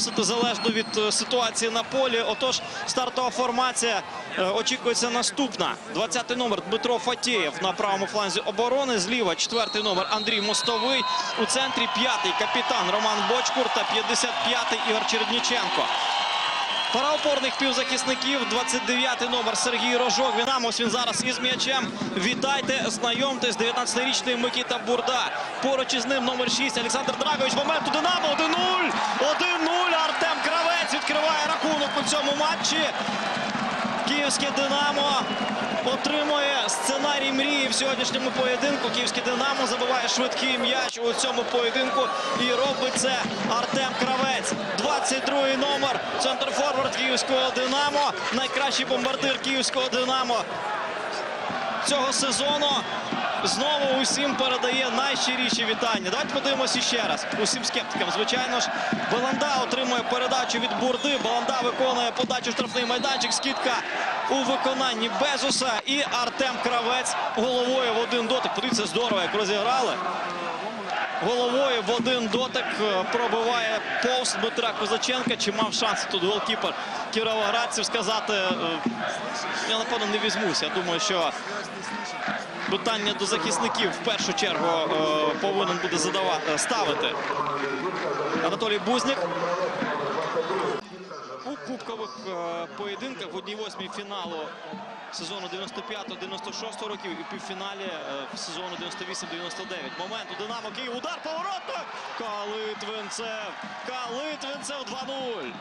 змусити залежно від е, ситуації на полі. Отож, стартова формація е, очікується наступна. 20-й номер Дмитро Фатєєв на правому фланзі оборони. Зліва 4-й номер Андрій Мостовий. У центрі 5-й капітан Роман Бочкур та 55-й Ігор Чередніченко. Пара опорних півзахисників, 29-й номер Сергій Рожок. Він ось він зараз із м'ячем. Вітайте, знайомтесь, 19-річний Микіта Бурда. Поруч із ним номер 6 Олександр Драгович. Момент у Динамо 1-0. 1-0. Артем Кравець відкриває рахунок у цьому матчі. Київське Динамо отримує сценарій мрії в сьогоднішньому поєдинку. Київський Динамо забиває швидкий м'яч у цьому поєдинку. І робить це Артем Кравець. 22-й номер. Центр форвард Київського Динамо. Найкращий бомбардир Київського Динамо цього сезону. Знову усім передає найщиріші вітання. Давайте подивимося ще раз. Усім скептикам, звичайно ж, Баланда отримує передачу від Бурди. Баланда виконує подачу штрафний майданчик. Скидка у виконанні Безуса. І Артем Кравець головою в один дотик. Подивіться, здорово, як розіграли. Головою в один дотик е, пробиває повз Дмитра Козаченка. Чи мав шанс тут голкіпер кіровоградців сказати? е, Я напевно не візьмусь. Я думаю, що питання до захисників в першу чергу е, повинен буде задавати ставити Анатолій Бузнік. У кубкових поєдинках в 1-8 фіналу сезону 95-96 років і півфіналі е, сезону 98-99. Момент у Динамо Київ. Удар повороток. Калитвинцев. Калитвинцев 2-0.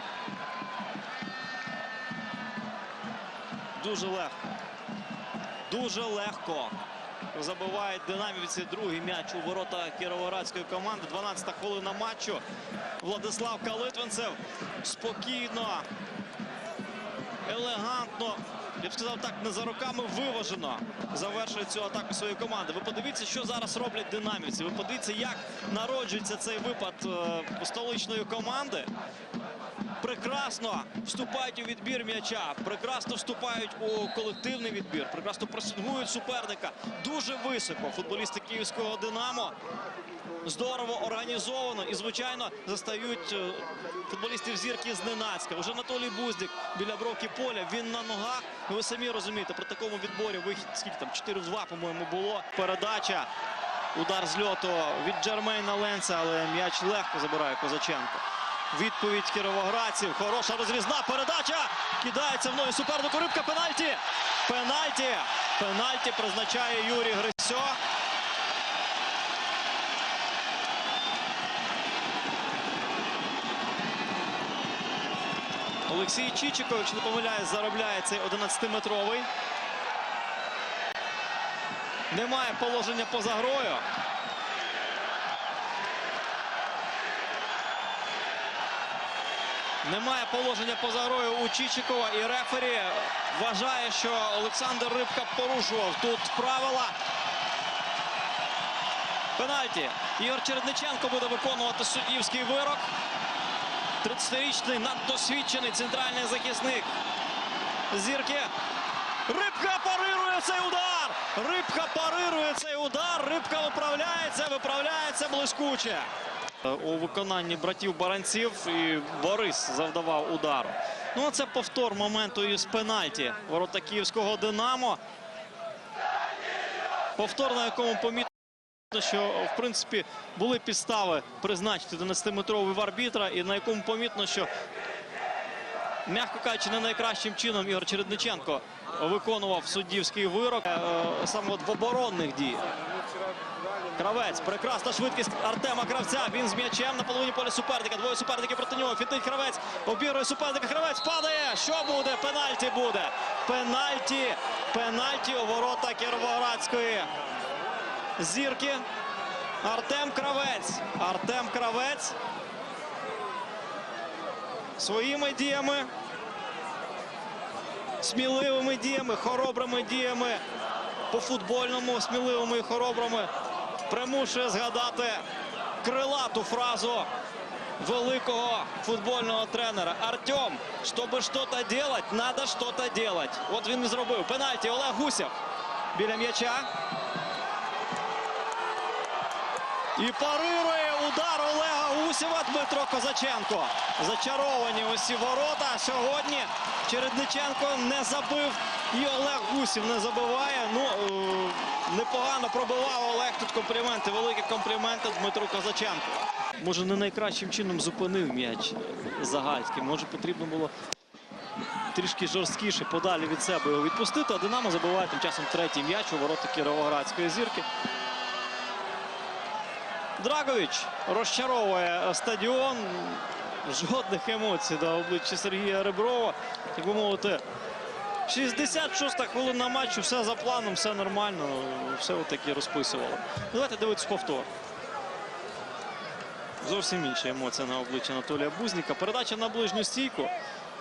Дуже легко. Дуже легко. Забивають динамівці другий м'яч у ворота кіровоградської команди. 12-та хвилина матчу. Владислав Калитвинцев спокійно, елегантно, я б сказав так, не за руками виважено завершує цю атаку своєї команди. Ви подивіться, що зараз роблять динамівці. Ви подивіться, як народжується цей випад е, столичної команди. Прекрасно вступають у відбір м'яча, прекрасно вступають у колективний відбір, прекрасно пресингують суперника. Дуже високо футболісти київського Динамо. Здорово організовано і, звичайно, застають е, футболістів зірки зненацька. Уже Анатолій Буздік біля бровки поля. Він на ногах. Ну, Ви самі розумієте, при такому відборі вихід скільки там 4 в 2, по-моєму, було. Передача. Удар з льоту від Джермейна Ленса, але м'яч легко забирає Козаченко. Відповідь кіровоградців. Хороша розрізна передача. Кидається в ноги супернику. Рибка пенальті. Пенальті. Пенальті призначає Юрій Грисьо. Олексій Чичиков, якщо не помиляюсь, заробляє цей 11-метровий. Немає положення поза грою. Немає положення поза грою у Чичикова і рефері вважає, що Олександр Рибка порушував тут правила. Пенальті. Ігор Чередниченко буде виконувати суддівський вирок. 30-річний наддосвідчений центральний захисник. Зірки. Рибка парирує цей удар. Рибка парирує цей удар. Рибка виправляється, виправляється блискуче. У виконанні братів Баранців і Борис завдавав удару. Ну, а це повтор моменту із пенальті ворота київського Динамо. Повтор, на якому помітно, що в принципі були підстави призначити 11-метровий в арбітра, і на якому помітно, що м'яко кажучи, не найкращим чином Ігор Чередниченко виконував суддівський вирок е, саме в оборонних діях. Кравець, прекрасна швидкість Артема Кравця. Він з м'ячем на половині поля суперника. Двоє суперників проти нього. Фінтить Кравець. Обірує суперника. Кравець падає. Що буде? Пенальті буде. Пенальті. Пенальті у ворота Кіровоградської зірки. Артем Кравець. Артем Кравець. Своїми діями. Сміливими діями, хоробрими діями по футбольному, сміливими і хоробрими примушує згадати крилату фразу великого футбольного тренера. Артем, щоб щось робити, треба щось робити. От він і зробив. Пенальті Олег Гусєв біля м'яча. І парирує удар Олега Гусєва Дмитро Козаченко. Зачаровані усі ворота. Сьогодні Чередниченко не забив. І Олег Гусів не забиває. Ну, е, непогано пробивав Олег. Тут компліменти, великі компліменти Дмитру Козаченку. Може, не найкращим чином зупинив м'яч Загальський. Може, потрібно було трішки жорсткіше подалі від себе його відпустити. А Динамо забиває тим часом третій м'яч у ворота Кіровоградської зірки. Драгович розчаровує стадіон. Жодних емоцій на обличчі Сергія Реброва. Як би мовити, 66-та хвилина матчу, все за планом, все нормально, все отакі розписувало. Давайте дивитися повтор. Зовсім інша емоція на обличчі Анатолія Бузніка. Передача на ближню стійку.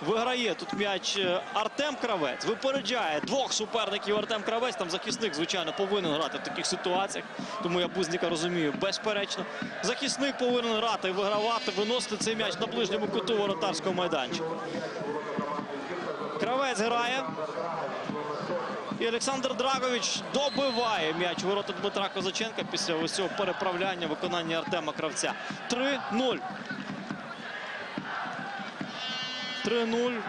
Виграє тут м'яч е, Артем Кравець. Випереджає двох суперників Артем Кравець. Там захисник, звичайно, повинен грати в таких ситуаціях. Тому я Бузніка розумію безперечно. Захисник повинен грати, вигравати, виносити цей м'яч на ближньому куту воротарського майданчика. Кравець грає. І Олександр Драгович добиває м'яч ворота Дмитра Козаченка після ось цього переправляння виконання Артема Кравця. 3-0. 3-0.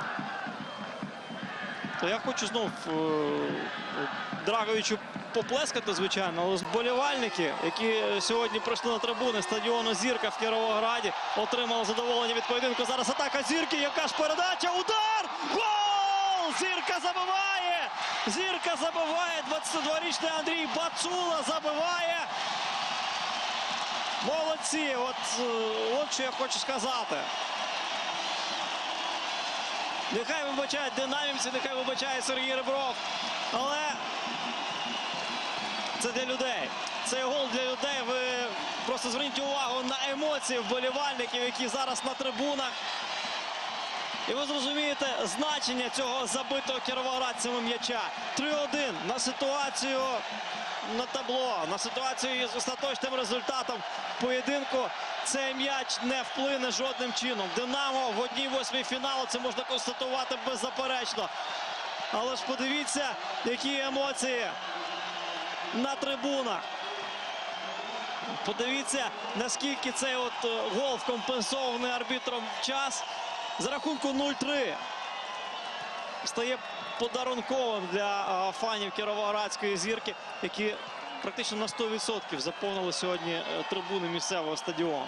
Я хочу знов е, Драговичу поплескати, звичайно, але вболівальники, які сьогодні прийшли на трибуни стадіону Зірка в Кіровограді, отримали задоволення від поєдинку. Зараз атака Зірки. Яка ж передача? Удар! Гол! Зірка забиває! Зірка забиває. 22-річний Андрій Бацула забиває. Молодці! От, е, от що я хочу сказати. Нехай вибачають динамівці, нехай вибачає Сергій Ребров. Але це для людей. Цей гол для людей. Ви просто зверніть увагу на емоції вболівальників, які зараз на трибунах. І ви зрозумієте значення цього забитого кіровоградцями м'яча. 3-1 на ситуацію на табло, на ситуацію з остаточним результатом поєдинку. Цей м'яч не вплине жодним чином. Динамо в одній восьмій фіналу це можна констатувати беззаперечно. Але ж подивіться, які емоції на трибунах. Подивіться, наскільки цей от е, гол вкомпенсований арбітром час. За рахунку 0-3 стає подарунковим для фанів Кіровоградської зірки, які практично на 100% заповнили сьогодні е, трибуни місцевого стадіону.